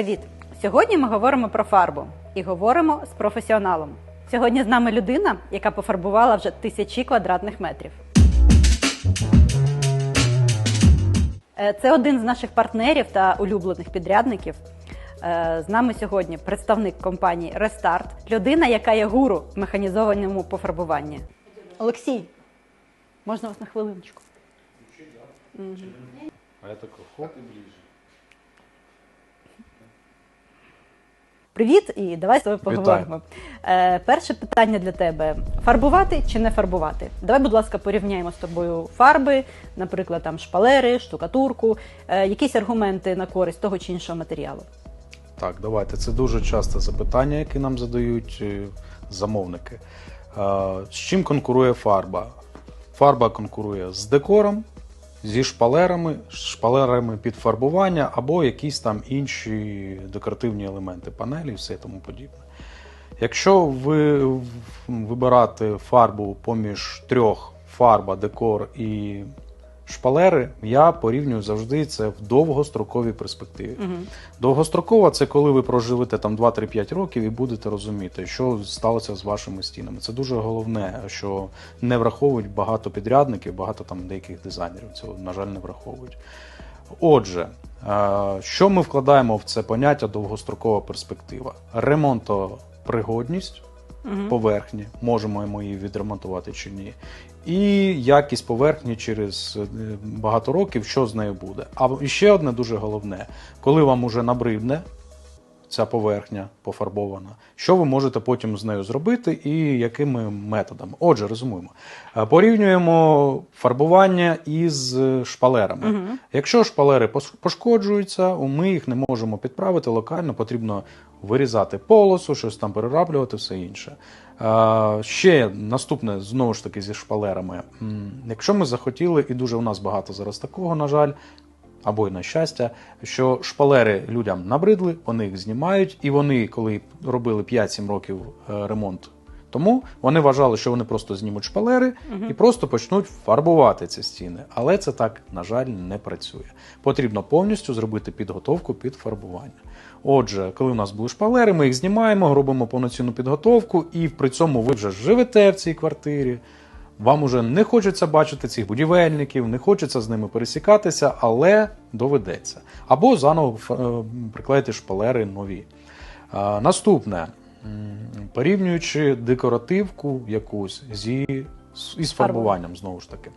Привіт! Сьогодні ми говоримо про фарбу і говоримо з професіоналом. Сьогодні з нами людина, яка пофарбувала вже тисячі квадратних метрів. Е, Це один з наших партнерів та улюблених підрядників. Е, З нами сьогодні представник компанії Рестарт, людина, яка є гуру в механізованому пофарбуванні. Олексій, можна вас на хвилиночку? А я і ближе. Привіт, і давай з тобою поговоримо. Е, перше питання для тебе: фарбувати чи не фарбувати? Давай, будь ласка, порівняємо з тобою фарби, наприклад, там шпалери, штукатурку, е, якісь аргументи на користь того чи іншого матеріалу. Так, давайте. Це дуже часте запитання, яке нам задають е, замовники. Е, З чим конкурує фарба? Фарба конкурує з декором, зі шпалерами, шпалерами під фарбування або якісь там інші декоративні елементи, панелі і все тому подібне. Якщо ви вибирати фарбу поміж трьох фарба, декор і шпалери, я порівнюю завжди це в довгостроковій перспективі. Довгострокова це коли ви проживете там 2-3-5 років і будете розуміти, що сталося з вашими стінами. Це дуже головне, що не враховують багато підрядників, багато там деяких дизайнерів. Цього, на жаль, не враховують. Отже, е, що ми вкладаємо в це поняття довгострокова перспектива? Ремонтопригодність поверхні, можемо ми її відремонтувати чи ні. І якість поверхні через е, багато років, що з нею буде. А ще одне дуже головне, коли вам уже набридне ця поверхня пофарбована, що ви можете потім з нею зробити і якими методами. Отже, резюмуємо. Е, Порівнюємо фарбування із е, шпалерами. Якщо шпалери пошкоджуються, ми їх не можемо підправити локально, потрібно вирізати полосу, щось там перераблювати, все інше. Е, Ще наступне, знову ж таки, зі шпалерами. Якщо ми захотіли, і дуже у нас багато зараз такого, на жаль, або й на щастя, що шпалери людям набридли, вони їх знімають, і вони, коли робили 5-7 років е, ремонт тому, вони вважали, що вони просто знімуть шпалери і просто почнуть фарбувати ці стіни. Але це так, на жаль, не працює. Потрібно повністю зробити підготовку під фарбування. Отже, коли у нас були шпалери, ми їх знімаємо, робимо повноцінну підготовку, і при цьому ви вже живете в цій квартирі. Вам уже не хочеться бачити цих будівельників, не хочеться з ними пересікатися, але доведеться. Або заново е, приклеїти шпалери нові. Наступне. Порівнюючи декоративку якусь зі, із фарбуванням, знову ж таки.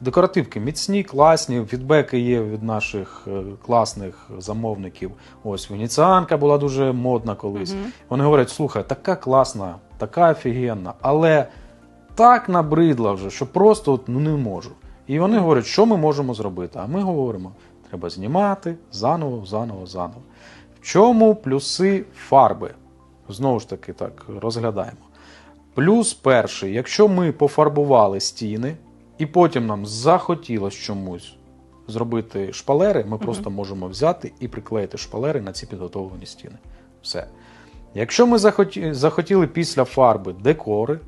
Декоративки міцні, класні, фідбеки є від наших е, класних замовників. Ось Венеціанка була дуже модна колись. Вони говорять: слухай, така класна, така офігенна, але так набридла вже, що просто от, ну, не можу. І вони говорять, що ми можемо зробити. А ми говоримо, треба знімати заново, заново, заново. В чому плюси фарби? Знову ж таки, так розглядаємо. Плюс перший, якщо ми пофарбували стіни, і потім нам захотілося чомусь зробити шпалери, ми просто можемо взяти і приклеїти шпалери на ці підготовлені стіни. Все. Якщо ми захоті... захотіли після фарби декори,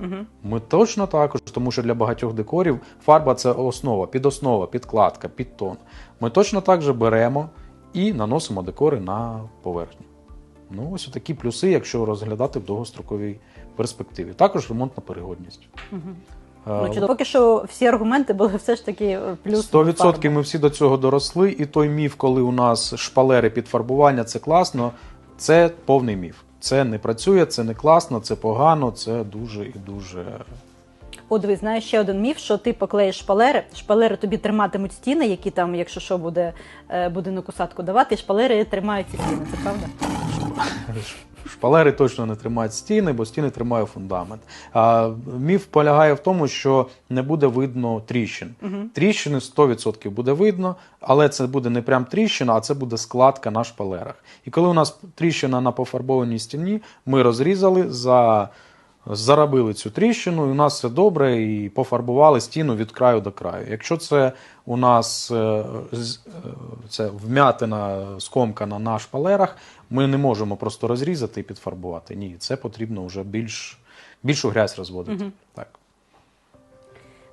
ми точно також, тому що для багатьох декорів фарба це основа, підоснова, підкладка, підтон. Ми точно так же беремо і наносимо декори на поверхню. Ну, ось такі плюси, якщо розглядати в довгостроковій перспективі. Також ремонтна перегодність. Е, Ну, чудово. Поки що всі аргументи були все ж таки е, плюс. 100% фарби. ми всі до цього доросли, і той міф, коли у нас шпалери під фарбування, це класно, це повний міф. Це не працює, це не класно, це погано, це дуже і дуже. О, дивись, знаєш ще один міф, що ти поклеїш шпалери, шпалери тобі триматимуть стіни, які там, якщо що буде е, будинок усадку давати, і шпалери тримають ці стіни, це правда? Шпалери точно не тримають стіни, бо стіни тримає фундамент. А міф полягає в тому, що не буде видно тріщин. Тріщини 100% буде видно, але це буде не прям тріщина, а це буде складка на шпалерах. І коли у нас тріщина на пофарбованій стіні, ми розрізали за. Заробили цю тріщину, і у нас все добре, і пофарбували стіну від краю до краю. Якщо це у нас е, е, це вмятина скомкана на шпалерах, ми не можемо просто розрізати і підфарбувати. Ні, це потрібно вже більш, більшу грязь розводити. Так.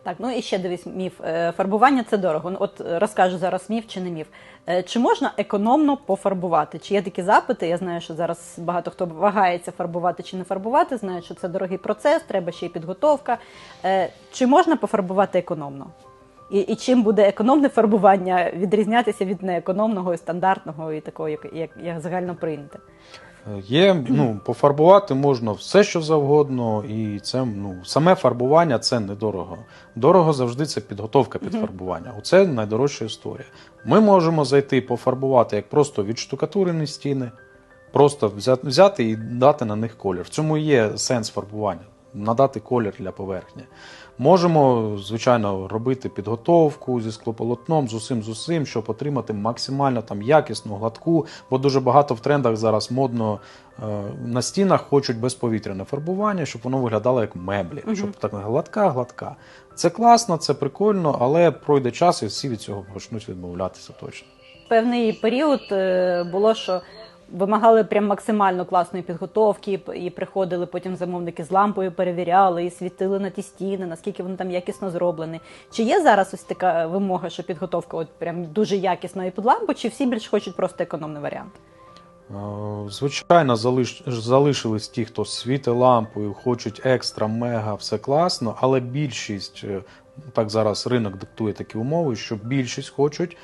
Так, ну і ще дивись, міф. Е, Фарбування це дорого. Ну, От е, розкажу зараз міф чи не міф. Е, Чи можна економно пофарбувати? Чи є такі запити? Я знаю, що зараз багато хто вагається фарбувати чи не фарбувати, знає, що це дорогий процес, треба ще й підготовка. Чи можна пофарбувати економно? І, і чим буде економне фарбування відрізнятися від неекономного і стандартного, і такого, як, як, як загально прийняте? Є, ну, пофарбувати можна все, що завгодно, і це ну, саме фарбування це недорого. Дорого завжди це підготовка під фарбування. Оце найдорожча історія. Ми можемо зайти пофарбувати як просто відштукатурені стіни, просто взяти і дати на них колір. В цьому є сенс фарбування надати колір для поверхні. Можемо, звичайно, робити підготовку зі склополотном, з усім з усім, щоб отримати максимально там якісну, гладку, бо дуже багато в трендах зараз модно е, на стінах хочуть безповітряне фарбування, щоб воно виглядало як меблі, щоб так гладка, гладка. Це класно, це прикольно, але пройде час і всі від цього почнуть відмовлятися точно. певний період е, було, що вимагали прям максимально класної підготовки, і- приходили потім замовники з лампою, перевіряли і світили на ті стіни, наскільки вони там якісно зроблені. Чи є зараз ось така вимога, що підготовка от прям дуже якісна і під лампу, чи всі більш хочуть просто економний варіант? Е, Звичайно, залиш... залишились ті, хто світить лампою, хочуть екстра, мега, все класно, але більшість, е, так зараз ринок диктує такі умови, що більшість хочуть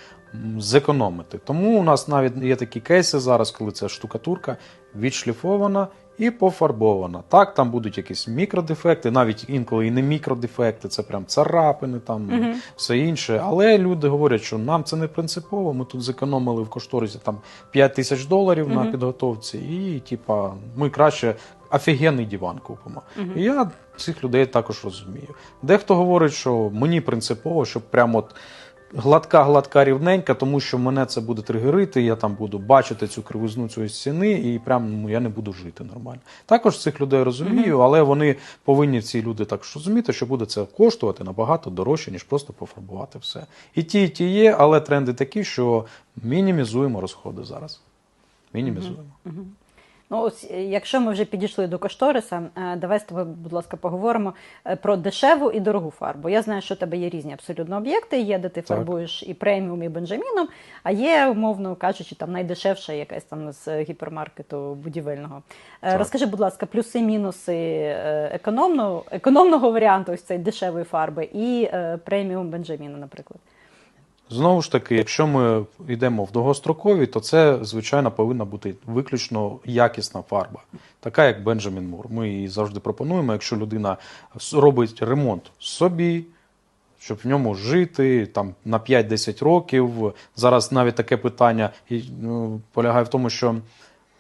зекономити. Тому у нас навіть є такі кейси зараз, коли ця штукатурка відшліфована і пофарбована. Так, там будуть якісь мікродефекти, навіть інколи і не мікродефекти, це прям царапини, там все інше. Але люди говорять, що нам це не принципово. Ми тут зекономили в кошторисі там 5 тисяч доларів на підготовці, і типа ми краще офігенний диван купимо. І я цих людей також розумію. Дехто говорить, що мені принципово, щоб прямо от. Гладка, гладка, рівненька, тому що мене це буде тригерити, я там буду бачити цю кривизну цієї стіни, і прям ну, я не буду жити нормально. Також цих людей розумію, але вони повинні ці люди також розуміти, що буде це коштувати набагато дорожче, ніж просто пофарбувати все. І ті, і ті є, але тренди такі, що мінімізуємо розходи зараз. Мінімізуємо. Ну, ось е, якщо ми вже підійшли до кошториса, е, давай з тобою, будь ласка, поговоримо е, про дешеву і дорогу фарбу. Я знаю, що у тебе є різні абсолютно об'єкти. Є, де ти Так. фарбуєш і преміум, і бенджаміном, а є, умовно кажучи, там найдешевша якась там з гіпермаркету будівельного. Так. Розкажи, будь ласка, плюси, мінуси економного, економного варіанту, ось цієї дешевої фарби, і преміум бенджаміну, наприклад. Знову ж таки, якщо ми йдемо в довгострокові, то це, звичайно, повинна бути виключно якісна фарба, така як Бенджамін Мур. Ми її завжди пропонуємо, якщо людина робить ремонт собі, щоб в ньому жити там на 5-10 років. Зараз навіть таке питання ну, полягає в тому, що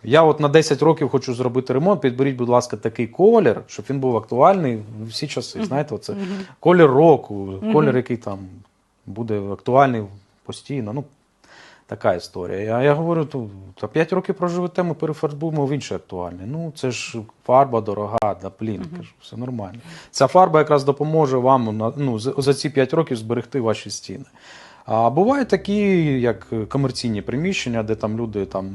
я от на 10 років хочу зробити ремонт. Підберіть, будь ласка, такий колір, щоб він був актуальний всі часи. Знаєте, оце колір року, колір, який там буде актуальний постійно. Ну, така історія. А я говорю, то, то 5 років проживете, ми перефарбуємо в інше актуальне. Ну, це ж фарба дорога, да блін, кажу, все нормально. Ця фарба якраз допоможе вам ну, за- за ці 5 років зберегти ваші стіни. А бувають такі, як комерційні приміщення, де там люди там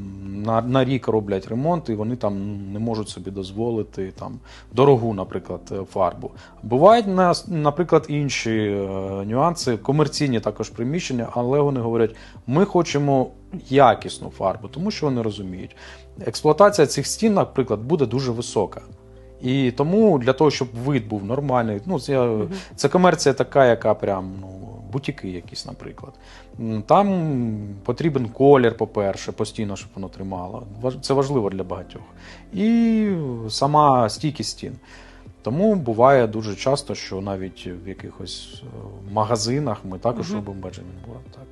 на, на рік роблять ремонт, і вони там не можуть собі дозволити там дорогу, наприклад, фарбу. Бувають нас, наприклад, інші е, нюанси, комерційні також приміщення, але вони говорять, ми хочемо якісну фарбу, тому що вони розуміють. Експлуатація цих стін, наприклад, буде дуже висока. І тому для того, щоб вид був нормальний, ну це, це комерція така, яка прям ну, бутіки якісь, наприклад. Там потрібен колір, по-перше, постійно, щоб воно тримало. Це важливо для багатьох. І сама стійкість стін. Тому буває дуже часто, що навіть в якихось е, магазинах ми також Мгм. робимо Moore. Так.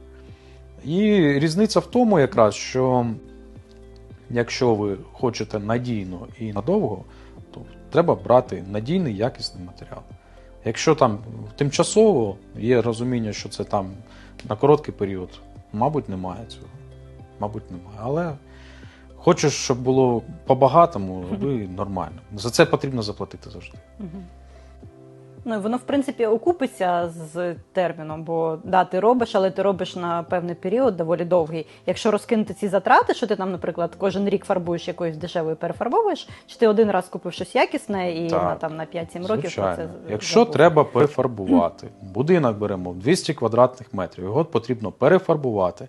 І різниця в тому, якраз, що якщо ви хочете надійно і надовго, то треба брати надійний якісний матеріал. Якщо там тимчасово є розуміння, що це там на короткий період, мабуть, немає цього. Мабуть, немає. Але хочеш, щоб було по-багатому, роби нормально. За це потрібно заплатити завжди. Ну і воно, в принципі, окупиться з терміном, бо да, ти робиш, але ти робиш на певний період доволі довгий. Якщо розкинути ці затрати, що ти там, наприклад, кожен рік фарбуєш якоюсь дешевою перефарбовуєш, чи ти один раз купив щось якісне і Так. на там на 5-7 років про це Якщо забув. треба перефарбувати, будинок беремо 200 квадратних метрів, його потрібно перефарбувати.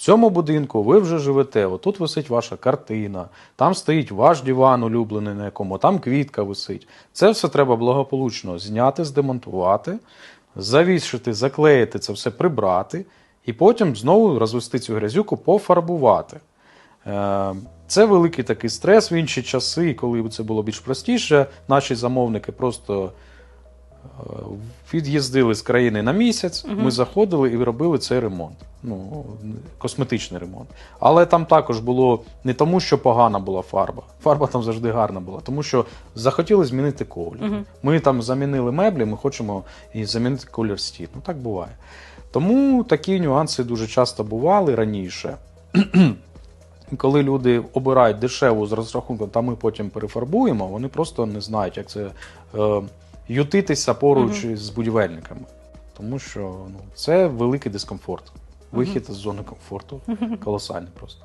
В цьому будинку ви вже живете, отут висить ваша картина, там стоїть ваш диван улюблений, на якому там квітка висить. Це все треба благополучно зняти, здемонтувати, завішити, заклеїти це все прибрати, і потім знову розвести цю грязюку, пофарбувати. Е, Це великий такий стрес в інші часи, коли це було більш простіше. Наші замовники просто від'їздили з країни на місяць. Ми заходили і робили цей ремонт. Ну, косметичний ремонт. Але там також було не тому, що погана була фарба. Фарба там завжди гарна була, тому що захотіли змінити колір. Ми там замінили меблі, ми хочемо і замінити колір стін. Ну так буває. Тому такі нюанси дуже часто бували раніше. Коли люди обирають дешеву з розрахунком, та ми потім перефарбуємо, вони просто не знають, як це е, ютитися поруч з будівельниками. Тому що ну, це великий дискомфорт. Вихід з зони комфорту колосальний просто.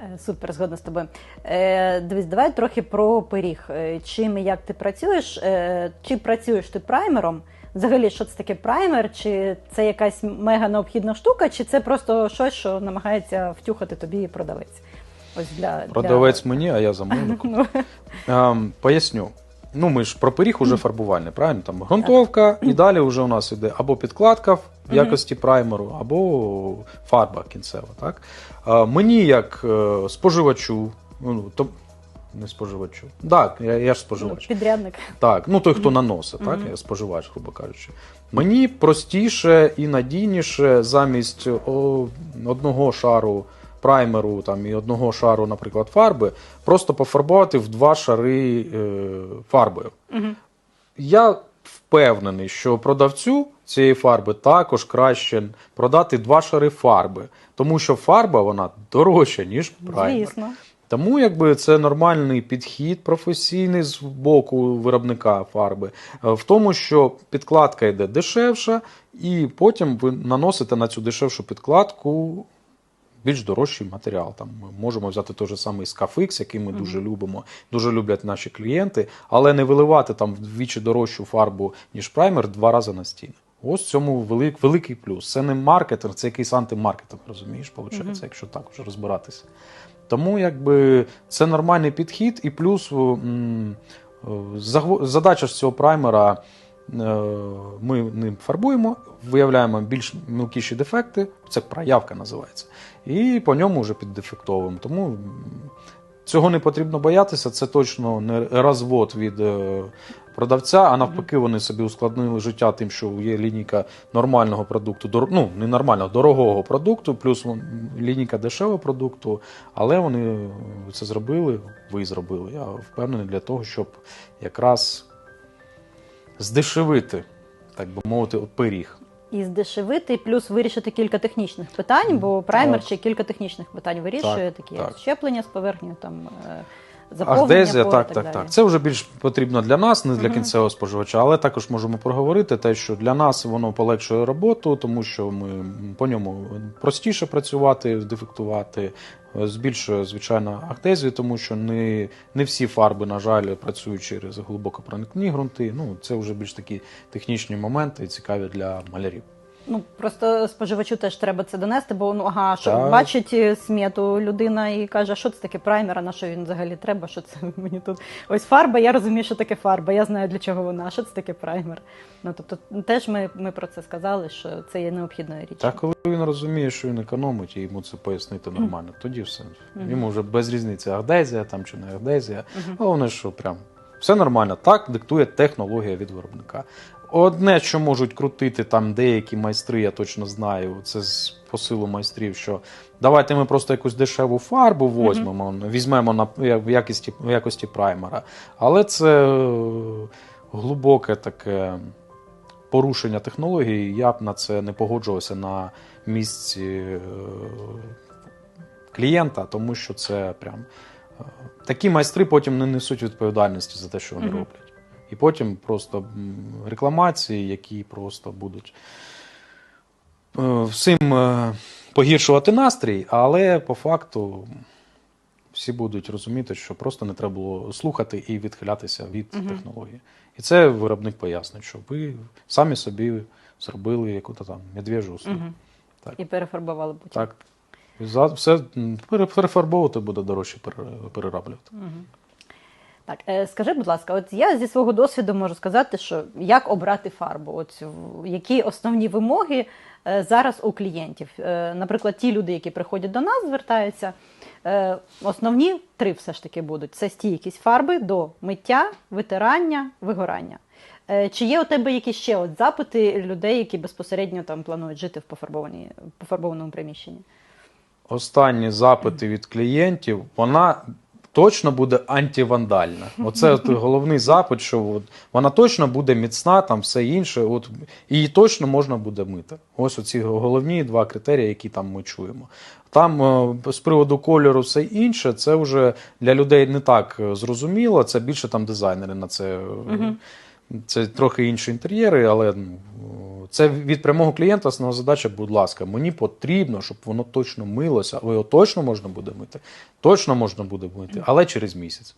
Е, Супер, згодна з тобою. Е, дивись, давай трохи про пиріг. Е, Чим і як ти працюєш? Е, чи працюєш ти праймером? Взагалі, що це таке праймер? Чи це якась мега необхідна штука, чи це просто щось, що намагається втюхати тобі продавець? Ось для Продавець мені, а я замовник. Ну, Ем, поясню. Ну, ми ж про пиріг уже фарбувальний, правильно? Там ґрунтовка, і далі вже у нас іде або підкладка в якості праймеру, або фарба кінцева. Так? Мені, як е, споживачу, ну, то, не споживачу. Так, я, я ж ну, споживач. підрядник. Так, ну той, хто наносить, так, я споживач, грубо кажучи. Мені простіше і надійніше замість о, одного шару праймеру там, і одного шару, наприклад, фарби, просто пофарбувати в два шари е, фарбою. Я впевнений, що продавцю цієї фарби також краще продати два шари фарби, тому що фарба вона дорожча, ніж праймер. Звісно. Тому якби це нормальний підхід професійний з боку виробника фарби, е, в тому, що підкладка йде дешевша, і потім ви наносите на цю дешевшу підкладку більш дорожчий матеріал. Там ми можемо взяти той же самий Scafix, який ми дуже любимо, дуже люблять наші клієнти, але не виливати там вдвічі дорожчу фарбу, ніж праймер, два рази на стіни. Ось в цьому велик, великий плюс. Це не маркетинг, це якийсь антимаркетинг, розумієш, виходить, якщо так вже розбиратися. Тому якби це нормальний підхід, і плюс м, е, задача ж цього праймера. Е, Ми ним фарбуємо, виявляємо більш мілкіші дефекти, це проявка називається, і по ньому вже піддефектовуємо. Тому цього не потрібно боятися, це точно не розвод від е, продавця, а навпаки, вони собі ускладнили життя тим, що є лінійка нормального продукту, ну не нормального, дорогого продукту, плюс лінійка дешевого продукту, але вони це зробили, ви зробили. Я впевнений для того, щоб якраз здешевити, так би мовити, пиріг. І здешевити, плюс вирішити кілька технічних питань, бо праймер Так. ще кілька технічних питань вирішує, Так, такі так. як щеплення з поверхнею, там е, заповнення Ардезія, пору так, так, далі. так. Це вже більш потрібно для нас, не для кінцевого споживача, але також можемо проговорити те, що для нас воно полегшує роботу, тому що ми по ньому простіше працювати, дефектувати, збільшує, звичайно, актезію, тому що не, не всі фарби, на жаль, працюють через глибоко проникні ґрунти. Ну, це вже більш такі технічні моменти, цікаві для малярів. Ну просто споживачу теж треба це донести, бо ну ага, що Так. бачить е, смету людина і каже, що це таке праймер, а на що він взагалі треба? Що це мені тут? Ось фарба, я розумію, що таке фарба, я знаю для чого вона, а що це таке праймер. Ну тобто, теж ми, ми про це сказали, що це є необхідною річчю. Та коли він розуміє, що він економить, і йому це пояснити нормально, тоді все. Йому вже без різниці ардезія там чи не ардезія. Головне, що прям все нормально. Так диктує технологія від виробника. Одне, що можуть крутити там деякі майстри, я точно знаю, це з посилу майстрів, що давайте ми просто якусь дешеву фарбу возьмемо, візьмемо на в якості, в якості праймера. Але це е, глибоке таке порушення технології, я б на це не погоджувався на місці е, клієнта, тому що це прям е, такі майстри потім не несуть відповідальності за те, що вони Мгм. роблять. І потім просто рекламації, які просто будуть е, всім е, погіршувати настрій, але по факту всі будуть розуміти, що просто не треба було слухати і відхилятися від технології. І це виробник пояснить, що ви самі собі зробили яку-то там медвежу услугу. Мгм. Так. І перефарбували потім. Так. І За все перефарбовувати буде дорожче пере- перероблювати. Так, е, скажи, будь ласка, от я зі свого досвіду можу сказати, що як обрати фарбу, от які основні вимоги е, зараз у клієнтів. Е, Наприклад, ті люди, які приходять до нас, звертаються. Основні три все ж таки будуть: це стійкість фарби до миття, витирання, вигорання. Чи є у тебе якісь ще от запити людей, які безпосередньо там планують жити в пофарбованому приміщенні? Останні запити від клієнтів, вона точно буде антивандальна. Оце от головний запит, що от вона точно буде міцна, там все інше. От її точно можна буде мити. Ось оці головні два критерії, які там ми чуємо. Там е, з приводу кольору все інше, це вже для людей не так е, зрозуміло. Це більше там дизайнери на це. е, Це трохи інші інтер'єри, але ну, це від прямого клієнта основна задача, будь ласка, мені потрібно, щоб воно точно милося, Ви його точно можна буде мити, точно можна буде мити, але через місяць.